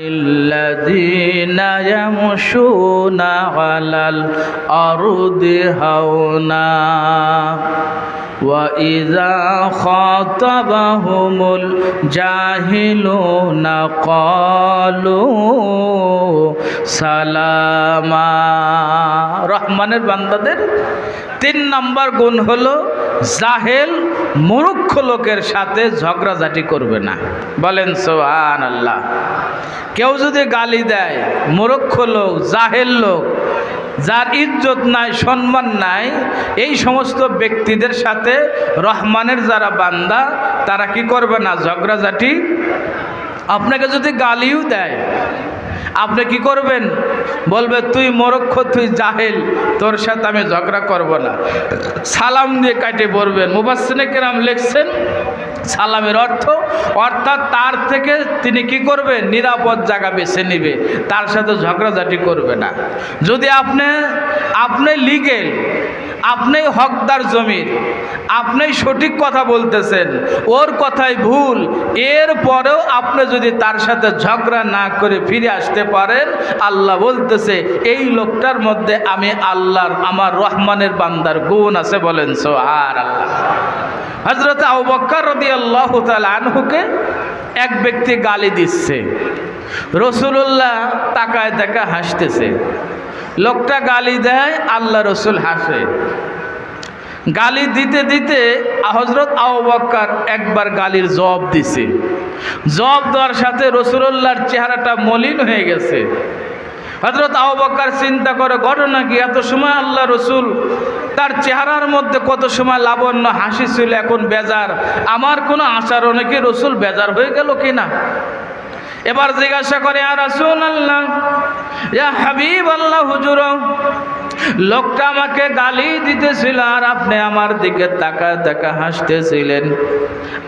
الذين يمشون على الأرض هونا وإذا خاطبهم الجاهلون قالوا সালামা রহমানের বান্দাদের তিন নম্বর গুণ হলো জাহেল মূর্খ লোকের সাথে ঝগড়াঝাটি করবে না বলেন সোহান আল্লাহ কেউ যদি গালি দেয় মূর্খ লোক জাহেল লোক যার ইজ্জত নাই, সম্মান নাই, এই সমস্ত ব্যক্তিদের সাথে রহমানের যারা বান্দা, তারা কি করবে না? ঝগড়াঝাটি? আপনাকে যদি গালিও দেয়, আপনি কি করবেন? বলবে, তুই মরক্ষ, তুই জাহেল, তোর সাথে আমি ঝগড়া করব না। সালাম দিয়ে কাটে পড়বেন মুবাসিনে কেরাম লিখছেন সালামের অর্থ, অর্থাৎ তার থেকে তিনি কি করবে? নিরাপদ জায়গা বেছে নিবে। তার সাথে ঝগড়াঝাটি করবে না। যদি আপনি আপনি লিগেল আপনি হকদার জমির, আপনি সঠিক কথা বলতেছেন, ওর কথাই ভুল, এর পরেও আপনি যদি তার সাথে ঝগড়া না করে ফিরে আসতে পারেন, আল্লাহ বলতেছে, এই লোকটার মধ্যে আমি আল্লাহর, আমার রহমানের বান্দার গুণ আছে বলেন সো আর আল্লাহ হজরত রদি আল্লাহ আনহুকে এক ব্যক্তি গালি দিচ্ছে। রসুল্লাহ তাকায় তাকা হাসতেছে। লোকটা গালি দেয়, আল্লাহ রসুল হাসে। গালি দিতে দিতে হজরত আবাক্কার একবার গালির জবাব দিছে। জবাব দেওয়ার সাথে রসুল্লাহর চেহারাটা মলিন হয়ে গেছে। হজরত আবাক্কার চিন্তা করে, ঘটনা কি? এত সময় আল্লাহ রসুল তার চেহারার মধ্যে কত সময় লাবণ্য হাসি ছিল, এখন বেজার। আমার কোনো আচরণে কি রসুল বেজার হয়ে গেল কিনা এবার জিজ্ঞাসা করে আর আসুন আল্লাহ হাবিব আল্লাহ হুজুর লোকটা আমাকে গালি দিতেছিল আর আপনি আমার দিকে তাকা তাকা হাসতেছিলেন।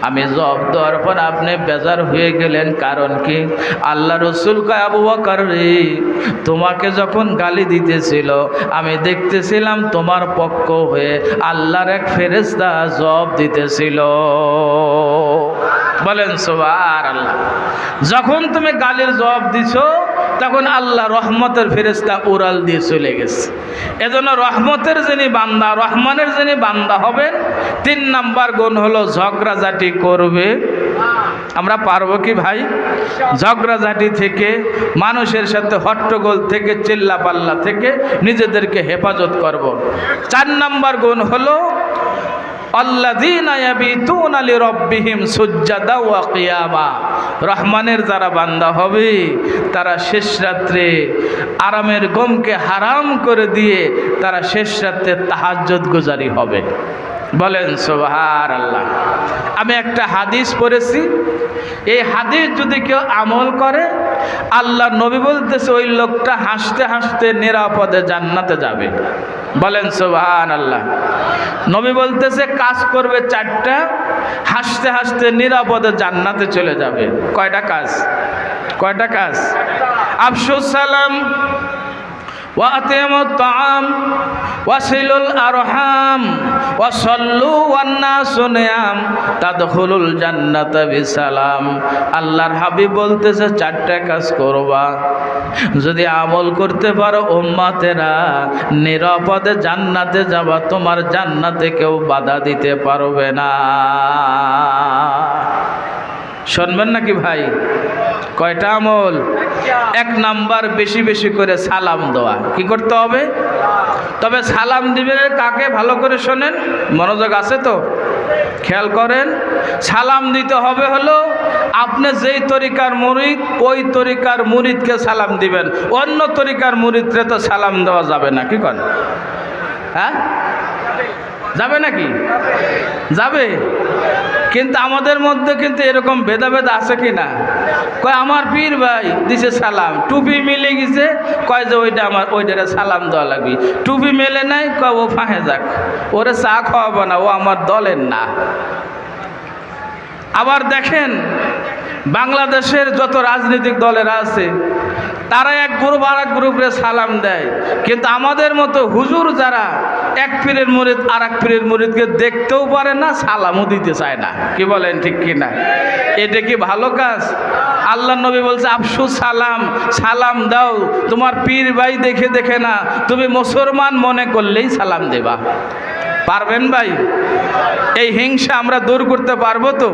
আমি জব দেওয়ার পর আপনি বেজার হয়ে গেলেন, কারণ কি? আল্লাহ রসুল কয় রে, তোমাকে যখন গালি দিতেছিল, আমি দেখতেছিলাম তোমার পক্ষ হয়ে আল্লাহর এক ফেরেস্তা জব দিতেছিল। বলেন সোবার আল্লাহ যখন তুমি গালির জবাব দিছো তখন আল্লাহ রহমতের ফেরেস্তা উড়াল দিয়ে চলে গেছে। এজন্য রহমতের যিনি বান্দা, রহমানের যিনি বান্দা হবেন, তিন নাম্বার গুণ হলো ঝগড়াঝাটি করবে। আমরা পারব কি ভাই? ঝগড়া ঝগড়াঝাটি থেকে, মানুষের সাথে হট্টগোল থেকে চিল্লা পাল্লা থেকে নিজেদেরকে হেফাজত করব। চার নাম্বার গুণ হলো রহমানের যারা বান্দা হবে, তারা শেষ রাত্রে আরামের গমকে হারাম করে দিয়ে তারা শেষ রাত্রে তাহাজ্জত গুজারি হবে। বলেন সোহার আল্লাহ আমি একটা হাদিস পড়েছি। এই হাদিস যদি কেউ আমল করে আল্লাহ নবী বলতেছে, ওই লোকটা হাসতে হাসতে নিরাপদে জান্নাতে যাবে। বলেন সোহান আল্লাহ নবী বলতেছে, কাজ করবে চারটা, হাসতে হাসতে নিরাপদে জান্নাতে চলে যাবে। কয়টা কাজ? কয়টা কাজ? আফসুস সালাম তাম ওয়াসিলুল আরহাম ওয়ান্না আল্লাহর হাবি বলতেছে, চারটা কাজ করবা। যদি আমল করতে পারো উম্মাতেরা, নিরাপদে জান্নাতে যাবা, তোমার জান্নাতে কেউ বাধা দিতে পারবে না। শুনবেন নাকি ভাই? কয়টা আমল? এক নাম্বার বেশি বেশি করে সালাম দেওয়া। কি করতে হবে? তবে সালাম দিবে কাকে? ভালো করে শোনেন, মনোযোগ আছে তো? খেয়াল করেন, সালাম দিতে হবে হলো আপনি যেই তরিকার মুরিদ, ওই তরিকার মুরিদকে সালাম দিবেন। অন্য তরিকার মুরিদকে তো সালাম দেওয়া যাবে না, কি করেন হ্যাঁ? যাবে নাকি? যাবে? কিন্তু আমাদের মধ্যে কিন্তু এরকম ভেদাভেদ আছে কি না কয়, আমার পীর ভাই দিছে সালাম। টুপি মিলে গেছে, কয় যে, ওইটা আমার, ওইটারে সালাম দেওয়া লাগবে। টুপি মেলে নাই, কয়, ও ফাঁহে যাক, ওরে চা খাওয়াবো না, ও আমার দলের না। আবার দেখেন, বাংলাদেশের যত রাজনৈতিক দলেরা আছে, তারা এক গ্রুপ আর এক গ্রুপে সালাম দেয়। কিন্তু আমাদের মতো হুজুর যারা এক পীরের মুরিদ আর এক পীরের মুরিদকে দেখতেও পারে না, সালামও দিতে চায় না। কি বলেন, ঠিক কি না? এটা কি ভালো কাজ? আল্লাহ নবী বলছে আফসু সালাম সালাম দাও। তোমার পীর ভাই দেখে দেখে না, তুমি মুসলমান মনে করলেই সালাম দেবা। পারবেন ভাই? এই হিংসা আমরা দূর করতে পারব তো?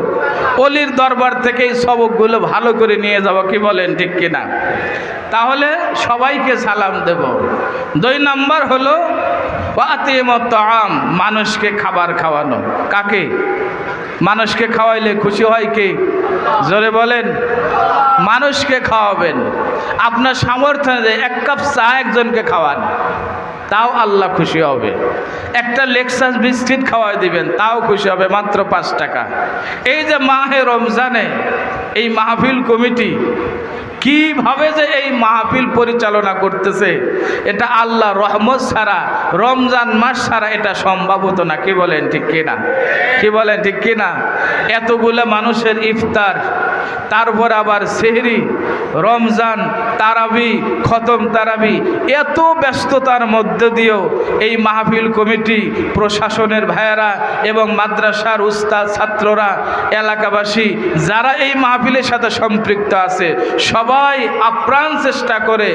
অলির দরবার থেকে এই সবকগুলো ভালো করে নিয়ে যাব, কি বলেন, ঠিক কিনা তাহলে সবাইকে সালাম দেব। দুই নাম্বার হলো আম মানুষকে খাবার খাওয়ানো। কাকে? মানুষকে খাওয়াইলে খুশি হয় কে? জোরে বলেন। মানুষকে খাওয়াবেন। আপনার সামর্থ্য অনুযায়ী এক কাপ চা একজনকে খাওয়ান, তাও আল্লাহ খুশি হবে। একটা লেক্সাস বিস্কিট খাওয়াই দিবেন, তাও খুশি হবে, মাত্র পাঁচ টাকা। এই যে মাহে রমজানে এই মাহফিল কমিটি কীভাবে যে এই মাহফিল পরিচালনা করতেছে, এটা আল্লাহ রহমত সারা রমজান মাস ছাড়া এটা সম্ভব হতো না। কি বলেন ঠিক কিনা? কি বলেন ঠিক কিনা? এতগুলো মানুষের ইফতার তারপর আবার সেহরি, রমজান, তারাবি, খতম তারাবি, এত ব্যস্ততার মধ্য দিয়েও এই মাহফিল কমিটি প্রশাসনের ভাইয়েরা এবং মাদ্রাসার উস্তাদ ছাত্ররা, এলাকাবাসী, যারা এই মাহফিলের সাথে সম্পৃক্ত আছে, সবাই আপ্রাণ চেষ্টা করে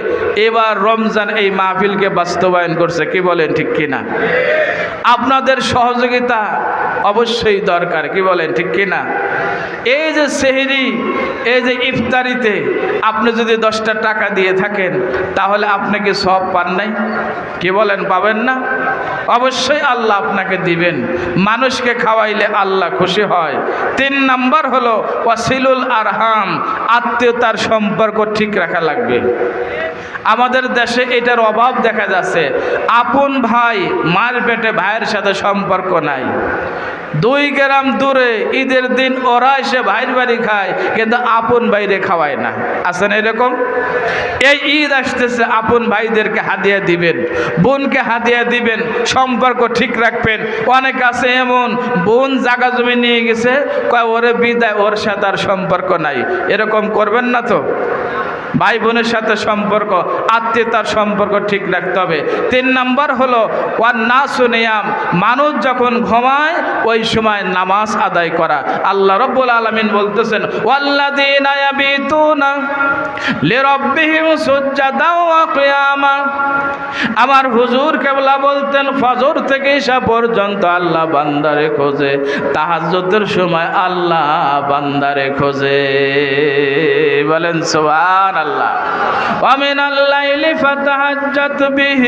এবার রমজান এই মাহফিলকে বাস্তবায়ন করছে। কি বলেন ঠিক কিনা? আপনাদের সহযোগিতা অবশ্যই দরকার, কি বলেন, ঠিক কিনা? এই যে সেহরি, এই যে ইফতারিতে আপনি যদি দশটা টাকা দিয়ে থাকেন, তাহলে আপনি কি সব পান নাই? কি বলেন, পাবেন না? অবশ্যই আল্লাহ আপনাকে দিবেন। মানুষকে খাওয়াইলে আল্লাহ খুশি হয়। তিন নাম্বার হলো ওয়াসিলুল আরহাম, আত্মীয়তার সম্পর্ক ঠিক রাখা লাগবে। আমাদের দেশে এটার অভাব দেখা যাচ্ছে। আপন ভাই, মার পেটে ভাইয়ের সাথে সম্পর্ক নাই। দুই গ্রাম দূরে ঈদের দিন ওরা এসে ভাইয়ের বাড়ি খায়, কিন্তু আপন বাইরে খাওয়ায় না। আছেন এরকম? এই ঈদ আসতেছে, আপন ভাইদেরকে হাদিয়া দিবেন, বোনকে হাদিয়া দিবেন, সম্পর্ক ঠিক রাখবেন। অনেক আছে এমন, বোন জাগা জমি নিয়ে গেছে ওরে বিদায়, ওর সাথে আর সম্পর্ক নাই। এরকম করবেন না তো? ভাই বোনের সাথে সম্পর্ক, আত্মীয়তার সম্পর্ক ঠিক রাখতে হবে। তিন নাম্বার হলো ওয়ার না শুনিয়াম মানুষ যখন ঘুমায়, ওই সময় নামাজ আদায় করা। আল্লাহ রব্বুল আলমিন বলতেছেন আমার হুজুর কেবলা বলতেন, ফজর থেকে ঈশা পর্যন্ত আল্লাহ বান্দারে খোঁজে, তাহাজ্জুদের সময় আল্লাহ বান্দারে খোঁজে। বলেন সুবহান আল্লাহ ومن الليل فتهجت به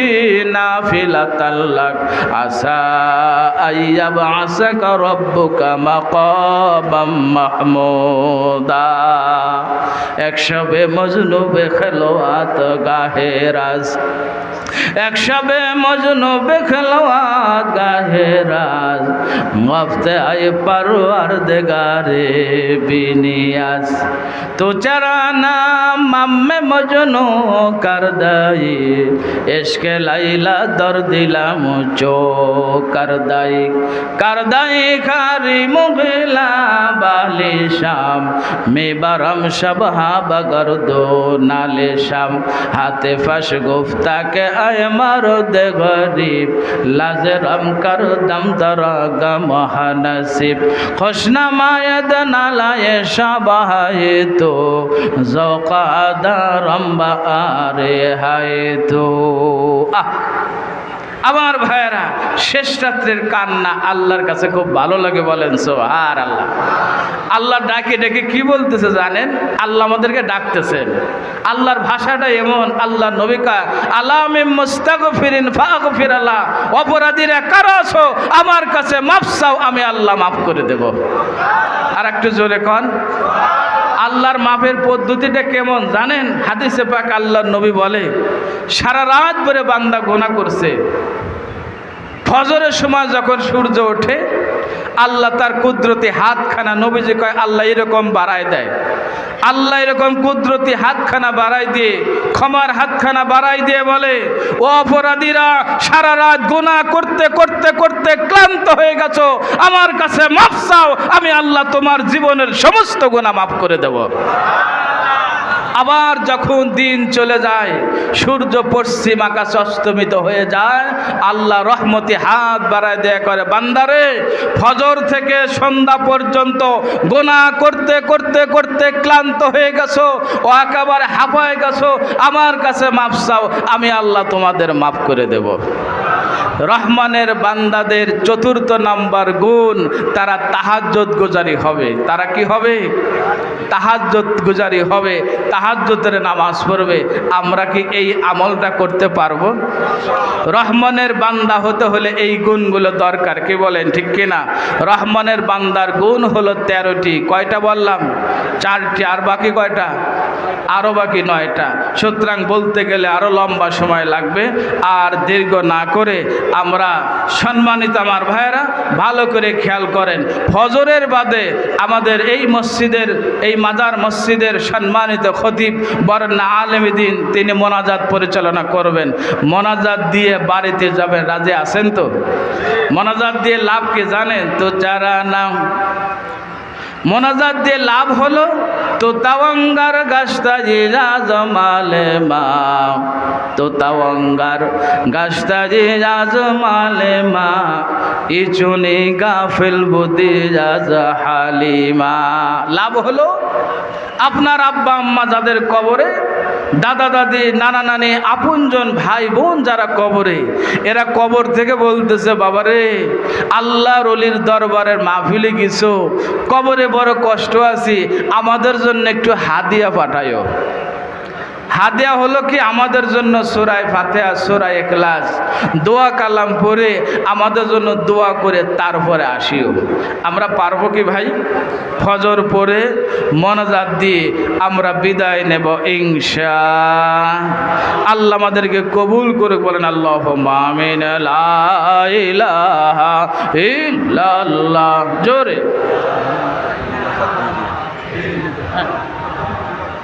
نافلة لك عسى أن يبعثك ربك مقاما محمودا একশবে মজনু বেখলোয়াত গাহে রাজ একশবে মজনু বেখলোয়াত গাহে রাজ মফতে আয় পারওয়ার দেগারে বিনিয়াস তো চারানা আম্মে মজনু কার দাই এসকে লাইলা দর দিলাম চো কার দাই কার দাই খারি মুগলা বালে শাম। মে বারম সব হাবা গর্দো নালে শাম। হাতে ফাঁস গুফতাকে আয় মার দে গরিব। লাজে রম কর দম দর গম হানসিব। খুশনামায় নালায় সবাই তো। জোকা আরে হায় তো। আহ! আমার ভাইয়েরা, শেষ রাত্রের কান্না আল্লাহর কাছে খুব ভালো লাগে বলেন সো আর আল্লাহ আল্লাহ ডাকে ডেকে কি বলতেছে জানেন? আল্লাহ আমাদেরকে ডাকতেছেন। আল্লাহর ভাষাটা এমন, আল্লাহ নবিকা আলামে মোস্তাক ফিরিন ফাঁক ফিরালা অপরাধীরা কারও আছো? আমার কাছে মাফ চাও, আমি আল্লাহ মাফ করে দেব। আর একটু জোরে কন। আল্লাহর মাফের পদ্ধতিটা কেমন জানেন? হাদিসে পাক আল্লাহর নবী বলে, সারা রাত ধরে বান্দা গোনা করছে। ফজরের সময় যখন সূর্য ওঠে আল্লাহ তার কুদরতি হাতখানা নবীজি কয়, আল্লাহ এরকম বাড়ায় দেয়। আল্লাহ এরকম কুদরতি হাতখানা বাড়াই দিয়ে, ক্ষমার হাতখানা বাড়াই দিয়ে বলে, ও অপরাধীরা, সারা রাত গোনা করতে করতে করতে ক্লান্ত হয়ে গেছো। আমার কাছে মাফ চাও, আমি আল্লাহ তোমার জীবনের সমস্ত গোনা মাফ করে দেব। আবার যখন দিন চলে যায়, সূর্য পশ্চিম আকাশ অস্তমিত হয়ে যায়, আল্লাহ রহমতি হাত বাড়ায় দেয়া করে, বান্দারে, ফজর থেকে সন্ধ্যা পর্যন্ত গোনা করতে করতে করতে ক্লান্ত হয়ে গেছো, ও একেবারে হাঁপায় গেছো, আমার কাছে মাপ চাও, আমি আল্লাহ তোমাদের মাফ করে দেব। রহমানের বান্দাদের চতুর্থ নাম্বার গুণ তারা তাহাজ্জত গুজারি হবে। তারা কি হবে? তাহাজ্জত গুজারি হবে। তাহাজ্জতের নামাজ পড়বে। আমরা কি এই আমলটা করতে পারব? রহমানের বান্দা হতে হলে এই গুণগুলো দরকার, কি বলেন, ঠিক কিনা রহমানের বান্দার গুণ হলো তেরোটি। কয়টা বললাম? চারটি। আর বাকি কয়টা? আরও বাকি নয়টা। সুতরাং বলতে গেলে আরও লম্বা সময় লাগবে। আর দীর্ঘ না করে আমরা সম্মানিত আমার ভাইয়েরা, ভালো করে খেয়াল করেন, ফজরের বাদে আমাদের এই মসজিদের, এই মাজার মসজিদের সম্মানিত খতিব বরেন আলমদিন তিনি মোনাজাত পরিচালনা করবেন। মোনাজাত দিয়ে বাড়িতে যাবেন, রাজে আছেন তো? মোনাজাত দিয়ে লাভ কি জানেন? তো যারা নাম মোনাজাত দিয়ে লাভ হলো তো তাওয়াঙ্গার গাছটা জিরা জমালে মা। তো তাওয়াঙ্গার গাছটা জিরা জমালে মা। ইচুনি গাফিল বুদি রাজা হালিমা। লাভ হলো? আপনার আব্বা আম্মা যাদের কবরে, দাদা দাদি, নানা নানি, আপনজন ভাই বোন যারা কবরে, এরা কবর থেকে বলতেছে, বাবারে আল্লাহ রলির দরবারের মাহফিলে গেছো, কবরে বড় কষ্ট আছি, আমাদের জন্য একটু হাদিয়া পাঠায়ো। হাদিয়া হলো কি আমাদের জন্য সোরাই ফাতেহা সোরাই এখলাস। দোয়া কালাম পরে আমাদের জন্য দোয়া করে তারপরে আসিও। আমরা পারব কি ভাই? ফজর পরে মনাজাত দিয়ে আমরা বিদায় নেব ইংশা আল্লাহ আমাদেরকে কবুল করে বলেন আল্লাহ মামিন জোরে।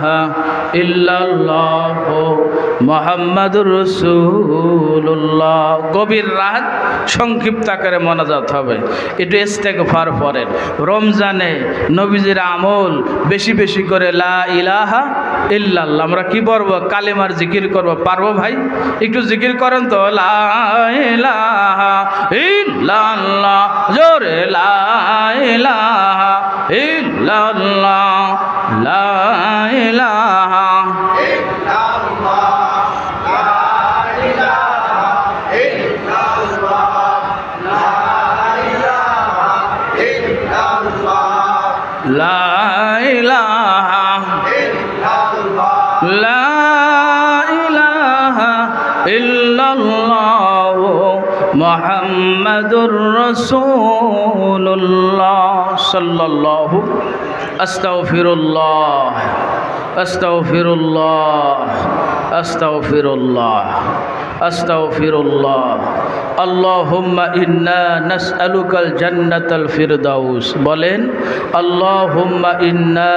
ইলাহা ইল্লাল্লাহ মোহাম্মদুর রসুল্লাহ গভীর রাত সংক্ষিপ্ত আকারে মনাজাত হবে। একটু ইস্তেগফার পড়েন। রমজানে নবীজির আমল বেশি বেশি করে লা ইলাহা ইল্লাল্লাহ। আমরা কি পড়ব? কালেমার জিকির করব। পারব ভাই? একটু জিকির করেন তো। লা ইলাহা ইল্লাল্লাহ। জোরে লা ইল্লাল্লাহ মুহাম্মাদুর রাসূলুল্লাহ সাল্লাল্লাহু আস্তাগফিরুল্লাহ আস্তাগফিরুল্লাহ আস্তাগফিরুল্লাহ আস্তাগফিরুল্লাহ। আল্লাহুম্মা ইন্না নাসআলুকাল জান্নাতাল ফিরদাউস। বলেন, আল্লাহুম্মা ইন্না